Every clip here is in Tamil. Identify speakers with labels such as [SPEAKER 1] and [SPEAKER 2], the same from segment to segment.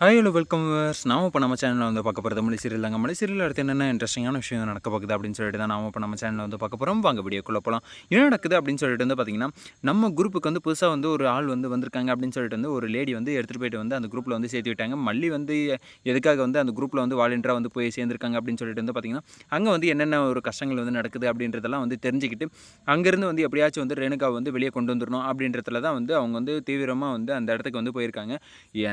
[SPEAKER 1] ஹாய் ஹலோ வெல்கம் நாம இப்போ நம்ம சேனலில் வந்து பார்க்க போகிறது மலை சீரியல் தாங்க. மலை சீரியல் அடுத்து என்னென்ன இன்ட்ரெஸ்டிங்கான விஷயம் நடக்க போகுது அப்படின்னு சொல்லிட்டு தான் நாம இப்போ நம்ம சேனலில் வந்து பார்க்க போகிறோம் வாங்க வீடியோக்குள்ளே போகலாம் என்ன நடக்குது அப்படின்னு சொல்லிட்டு வந்து பார்த்தீங்கன்னா நம்ம குரூப்புக்கு வந்து புதுசாக வந்து ஒரு ஆள் வந்து வந்திருக்காங்க அப்படின்னு சொல்லிட்டு வந்து ஒரு லேடி வந்து எடுத்துகிட்டு போயிட்டு வந்து அந்த குரூப்பில் வந்து சேர்த்து விட்டாங்க. மல்லி வந்து எதுக்காக வந்து அந்த குரூப்பில் வந்து வாலண்டியராக வந்து போய் சேர்ந்துருக்காங்க அப்படின்னு சொல்லிட்டு வந்து பார்த்தீங்கன்னா அங்கே வந்து என்னென்ன ஒரு கஷ்டங்கள் வந்து நடக்குது அப்படின்றதெல்லாம் வந்து தெரிஞ்சுக்கிட்டு அங்கேருந்து வந்து எப்படியாச்சும் வந்து ரேணுகா வந்து வெளியே கொண்டு வந்துடணும் அப்படின்றதுல தான் வந்து அவங்க வந்து தீவிரமாக வந்து அந்த இடத்துக்கு வந்து போயிருக்காங்க.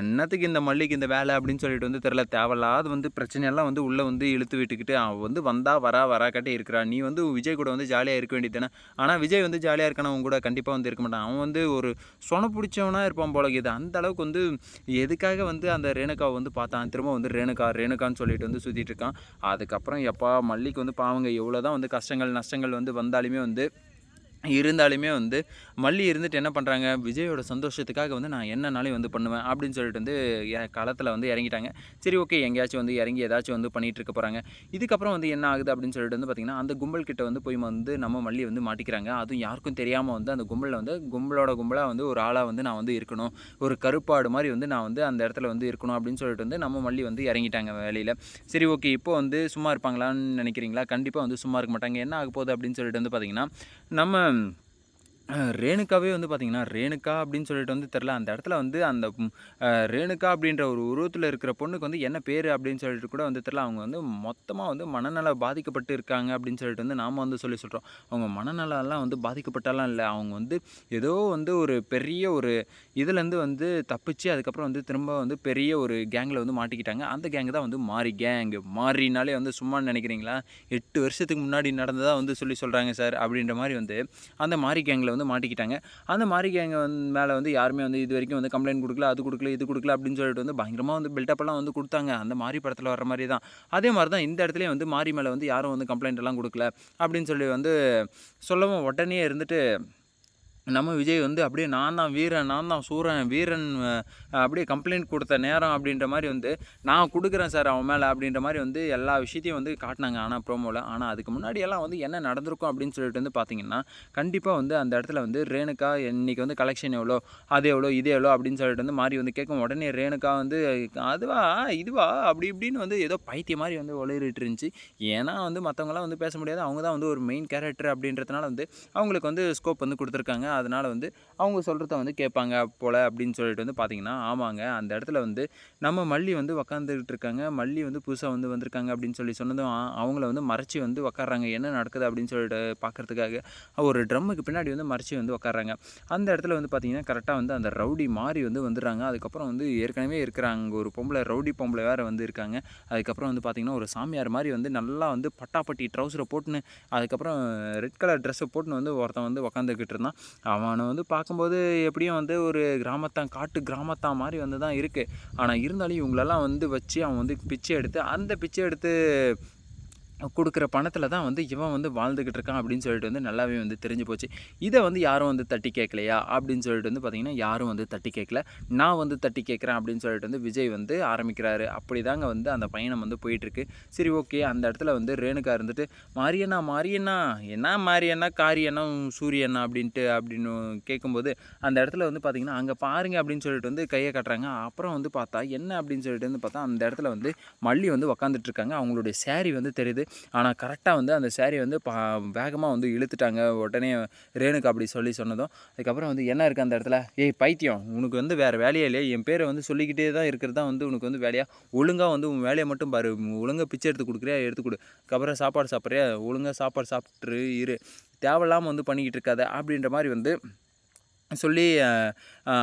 [SPEAKER 1] என்னத்துக்கு இந்த மல்லிக்கு இந்த வேலை அப்படின்னு சொல்லிட்டு வந்து தெரில தேவையில்லாத வந்து பிரச்சனையெல்லாம் வந்து உள்ளே வந்து இழுத்து விட்டுக்கிட்டு அவன் வந்து வந்தால் வரா வரா கட்டே இருக்கிறா. நீ வந்து விஜய் கூட வந்து ஜாலியாக இருக்க வேண்டியது தானே? ஆனால் விஜய் வந்து ஜாலியாக இருக்கான அவன் கூட கண்டிப்பாக வந்து இருக்க மாட்டான். அவன் வந்து ஒரு சொன பிடிச்சவனாக இருப்பான் போல இது அந்த அளவுக்கு வந்து எதுக்காக வந்து அந்த ரேணுகாவை வந்து பார்த்தான்? திரும்ப வந்து ரேணுகா ரேணுகான்னு சொல்லிட்டு வந்து சுற்றிட்டு இருக்கான். அதுக்கப்புறம் எப்பா மல்லிக்கு வந்து பாவங்க எவ்வளோ தான் வந்து கஷ்டங்கள் நஷ்டங்கள் வந்து வந்தாலுமே வந்து இருந்தாலுமே வந்து மல்லி இருந்துட்டு என்ன பண்ணுறாங்க விஜயோட சந்தோஷத்துக்காக வந்து நான் என்னனாலும் வந்து பண்ணுவேன் அப்படின்னு சொல்லிட்டு வந்து களத்தில் வந்து இறங்கிட்டாங்க. சரி ஓகே எங்கேயாச்சும் வந்து இறங்கி ஏதாச்சும் வந்து பண்ணிகிட்டு இருக்க போகிறாங்க இதுக்கப்புறம் வந்து என்ன ஆகுது அப்படின்னு சொல்லிட்டு வந்து பார்த்திங்கன்னா அந்த கும்பல் கிட்ட வந்து போய் வந்து நம்ம மல்லி வந்து மாட்டிக்கிறாங்க. அதுவும் யாருக்கும் தெரியாமல் வந்து அந்த கும்பலில் வந்து கும்பலோட கும்பலாக வந்து ஒரு ஆளாக வந்து நான் வந்து இருக்கணும். ஒரு கருப்பாடு மாதிரி வந்து நான் வந்து அந்த இடத்துல வந்து இருக்கணும் அப்படின்னு சொல்லிட்டு வந்து நம்ம மல்லி வந்து இறங்கிட்டாங்க வேலையில். சரி ஓகே இப்போ வந்து சும்மா இருப்பாங்களான்னு நினைக்கிறீங்களா? கண்டிப்பாக வந்து சும்மா இருக்க மாட்டாங்க. என்ன ஆக போகுது அப்படின்னு சொல்லிட்டு வந்து பார்த்திங்கன்னா நம்ம Ayan. ரேணுகாவே வந்து பார்த்திங்கன்னா ரேணுகா அப்படின்னு சொல்லிட்டு வந்து தெரில அந்த இடத்துல வந்து அந்த ரேணுகா அப்படின்ற ஒரு உருவத்தில் இருக்கிற பொண்ணுக்கு வந்து என்ன பேர் அப்படின்னு சொல்லிட்டு கூட வந்து தெரில அவங்க வந்து மொத்தமாக வந்து மனநல பாதிக்கப்பட்டு இருக்காங்க அப்படின்னு சொல்லிட்டு வந்து நாம் வந்து சொல்லி சொல்கிறோம் அவங்க மனநலம்லாம் வந்து பாதிக்கப்பட்டாலாம் இல்லை. அவங்க வந்து ஏதோ வந்து ஒரு பெரிய ஒரு இதுலேருந்து வந்து தப்பிச்சு அதுக்கப்புறம் வந்து திரும்ப வந்து பெரிய ஒரு கேங்கில் வந்து மாட்டிக்கிட்டாங்க. அந்த கேங்கு தான் வந்து மாறி கேங். மாறினாலே வந்து சும்மா நினைக்கிறீங்களா? எட்டு வருஷத்துக்கு முன்னாடி நடந்ததாக வந்து சொல்லி சொல்கிறாங்க சார் அப்படின்ற மாதிரி வந்து அந்த மாறி கேங்கில் வந்து மாட்டிக்கிட்டாங்க. அந்த மாறி கேங்க வந்து மேலே வந்து யாருமே வந்து இது வரைக்கும் வந்து கம்ப்ளைண்ட் கொடுக்கல அது கொடுக்கல இது கொடுக்கல அப்படின்னு சொல்லிட்டு வந்து பயங்கரமாக வந்து பில்டப்பெல்லாம் வந்து கொடுத்தாங்க. அந்த மாறி படத்தில் வர மாதிரி தான். அதே மாதிரி தான் இந்த இடத்துலையும் வந்து மாறி மேலே வந்து யாரும் வந்து கம்ப்ளைண்ட் எல்லாம் கொடுக்கல அப்படின்னு சொல்லி வந்து சொல்லவும் உடனே இருந்துட்டு நம்ம விஜய் வந்து அப்படியே நான் தான் வீரன் நான் தான் சூரன் வீரன் அப்படியே கம்ப்ளைண்ட் கொடுத்த நேரம் அப்படின்ற மாதிரி வந்து நான் கொடுக்குறேன் சார் அவன் மேலே அப்படின்ற மாதிரி வந்து எல்லா விஷயத்தையும் வந்து காட்டினாங்க ஆனால் ப்ரோமோவில் ஆனால் அதுக்கு முன்னாடியெல்லாம் வந்து என்ன நடந்திருக்கும் அப்படின்னு சொல்லிட்டு வந்து பார்த்தீங்கன்னா கண்டிப்பாக வந்து அந்த இடத்துல வந்து ரேணுக்கா இன்றைக்கி வந்து கலெக்ஷன் எவ்வளோ அது எவ்வளோ இது எவ்வளோ அப்படின்னு சொல்லிட்டு வந்து மாறி வந்து கேட்கும் உடனே ரேணுக்கா வந்து அதுவா இதுவா? அப்படி இப்படின்னு வந்து ஏதோ பைத்திய மாதிரி வந்து ஒளிரிட்டு இருந்துச்சு. ஏன்னா வந்து மற்றவங்களாம் வந்து பேச முடியாது. அவங்க தான் வந்து ஒரு மெயின் கேரக்டர் அப்படின்றதுனால வந்து அவங்களுக்கு வந்து ஸ்கோப் வந்து கொடுத்துருக்காங்க. அதனால் வந்து அவங்க சொல்கிறத வந்து கேட்பாங்க போல் அப்படின்னு சொல்லிட்டு வந்து பார்த்திங்கன்னா ஆமாங்க அந்த இடத்துல வந்து நம்ம மல்லி வந்து உக்காந்துக்கிட்டு இருக்காங்க. மல்லி வந்து புதுசாக வந்து வந்திருக்காங்க அப்படின்னு சொல்லி சொன்னதும் அவங்கள வந்து மறைச்சி வந்து உக்காடுறாங்க என்ன நடக்குது அப்படின்னு சொல்லிட்டு பார்க்குறதுக்காக ஒரு ட்ரம்முக்கு பின்னாடி வந்து மறைச்சி வந்து உக்காடுறாங்க அந்த இடத்துல வந்து பார்த்திங்கன்னா கரெக்டாக வந்து அந்த ரவுடி மாறி வந்து வந்துடுறாங்க. அதுக்கப்புறம் வந்து ஏற்கனவே இருக்கிறாங்க ஒரு பொம்பளை ரவுடி பொம்பளை வேறு வந்து இருக்காங்க. அதுக்கப்புறம் வந்து பார்த்திங்கன்னா ஒரு சாமியார் மாதிரி வந்து நல்லா வந்து பட்டாப்பட்டி ட்ரௌசரை போட்டுன்னு அதுக்கப்புறம் ரெட் கலர் ட்ரெஸ்ஸை போட்டுன்னு வந்து ஒருத்தன் வந்து உக்காந்துக்கிட்டு இருந்தான். அவனை வந்து பார்க்கும்போது எப்படியும் வந்து ஒரு கிராமத்தான் காட்டு கிராமத்தான் மாதிரி வந்து தான் இருக்குது ஆனால் இருந்தாலும் இவங்களெல்லாம் வந்து வச்சு அவன் வந்து பிச்சை எடுத்து அந்த பிச்சை எடுத்து கொடுக்குற பணத்தில் தான் வந்து இவன் வந்து வாழ்ந்துக்கிட்டு இருக்கான் அப்படின்னு சொல்லிட்டு வந்து நல்லாவே வந்து தெரிஞ்சு போச்சு. இதை வந்து யாரும் வந்து தட்டி கேட்கலையா அப்படின்னு சொல்லிட்டு வந்து பார்த்திங்கன்னா யாரும் வந்து தட்டி கேட்கல. நான் வந்து தட்டி கேட்குறேன் அப்படின்னு சொல்லிட்டு வந்து விஜய் வந்து ஆரம்பிக்கிறாரு. அப்படி தாங்க வந்து அந்த பயணம் வந்து போயிட்டுருக்கு. சரி ஓகே. அந்த இடத்துல வந்து ரேணுகா இருந்துட்டு மாரியண்ணா மாரியண்ணா என்ன மாரியண்ணா காரியண்ணா சூரியண்ணா? அப்படின்ட்டு அப்படின்னு கேட்கும்போது அந்த இடத்துல வந்து பார்த்திங்கன்னா அங்கே பாருங்க அப்படின்னு சொல்லிட்டு வந்து கையை கட்டுறாங்க. அப்புறம் வந்து பார்த்தா என்ன? அப்படின்னு சொல்லிட்டு வந்து பார்த்தா அந்த இடத்துல வந்து மல்லி வந்து உக்காந்துட்டு இருக்காங்க. அவங்களுடைய சேரீ வந்து தெரியுது. ஆனால் கரெக்டாக வந்து அந்த சேரீ வந்து பா வேகமாக வந்து இழுத்துட்டாங்க. உடனே ரேணுக்கு அப்படி சொல்லி சொன்னதும் அதுக்கப்புறம் வந்து என்ன இருக்குது அந்த இடத்துல? ஏய் பைத்தியம். உனக்கு வந்து வேறு வேலையே இல்லையா. என் பேரை வந்து சொல்லிக்கிட்டே தான் இருக்கிறது தான் வந்து உனக்கு வந்து வேலையாக ஒழுங்காக வந்து உன் வேலையை மட்டும் பாரு. ஒழுங்காக பிச்சை எடுத்து கொடுக்குறியா? எடுத்து கொடு. அதுக்கப்புறம் சாப்பாடு சாப்பிட்றியா? ஒழுங்காக சாப்பாடு சாப்பிட்ரு இரு. தேவையில்லாமல் வந்து பண்ணிக்கிட்டு இருக்காத அப்படின்ற மாதிரி வந்து சொல்லி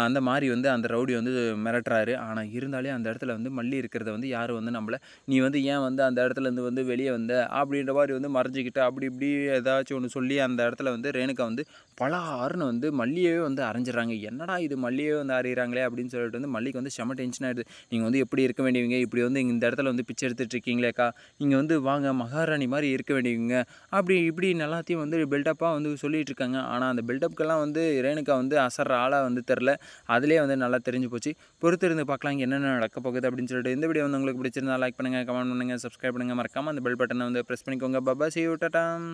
[SPEAKER 1] அந்த மாதிரி வந்து அந்த ரவுடி வந்து மிரட்டுறாரு. ஆனால் இருந்தாலே அந்த இடத்துல வந்து மல்லி இருக்கிறத வந்து யாரும் வந்து நம்மளை நீ வந்து ஏன் வந்து அந்த இடத்துலேருந்து வந்து வெளியே வந்த? அப்படின்ற மாதிரி வந்து மறைஞ்சிக்கிட்டு. அப்படி இப்படி ஏதாச்சும் ஒன்று சொல்லி அந்த இடத்துல வந்து ரேணுக்கா வந்து பல ஆறுன்னு வந்து மல்லியவே வந்து அரைஞ்சிடறாங்க. என்னடா இது மல்லியே வந்து அறிகிறாங்களே அப்படின்னு சொல்லிட்டு வந்து மல்லிக்கு வந்து செம டென்ஷன் ஆகிடுது நீங்கள் வந்து எப்படி இருக்க வேண்டியவங்க? இப்படி வந்து இந்த இடத்துல வந்து பிச்சை எடுத்துகிட்டு இருக்கீங்களேக்கா? நீங்கள் வந்து வாங்க மகாராணி மாதிரி இருக்க வேண்டியவங்க. அப்படி இப்படி எல்லாத்தையும் வந்து பில்டப்பாக வந்து சொல்லிகிட்டு இருக்காங்க. ஆனால் அந்த பில்டப்புக்கெல்லாம் வந்து ரேணுக்கா வந்து அசர்ற ஆளாக வந்து தெரில. அதிலே வந்து நல்லா தெரிஞ்சு போச்சு. பொறுத்திருந்து பார்க்கலாம் இங்கே என்னென்ன நடக்க போகுது அப்படின்னு சொல்லிட்டு இந்த வீடியோ வந்து உங்களுக்கு பிடிச்சிருந்தா லைக் பண்ணுங்கள் கமெண்ட் பண்ணுங்கள் சப்ஸ்கிரைப் பண்ணுங்கள் மறக்காமல் அந்த பெல் பட்டனை வந்து ப்ரெஸ் பண்ணிக்கோங்க. பபா சி விட்டாட்டாம்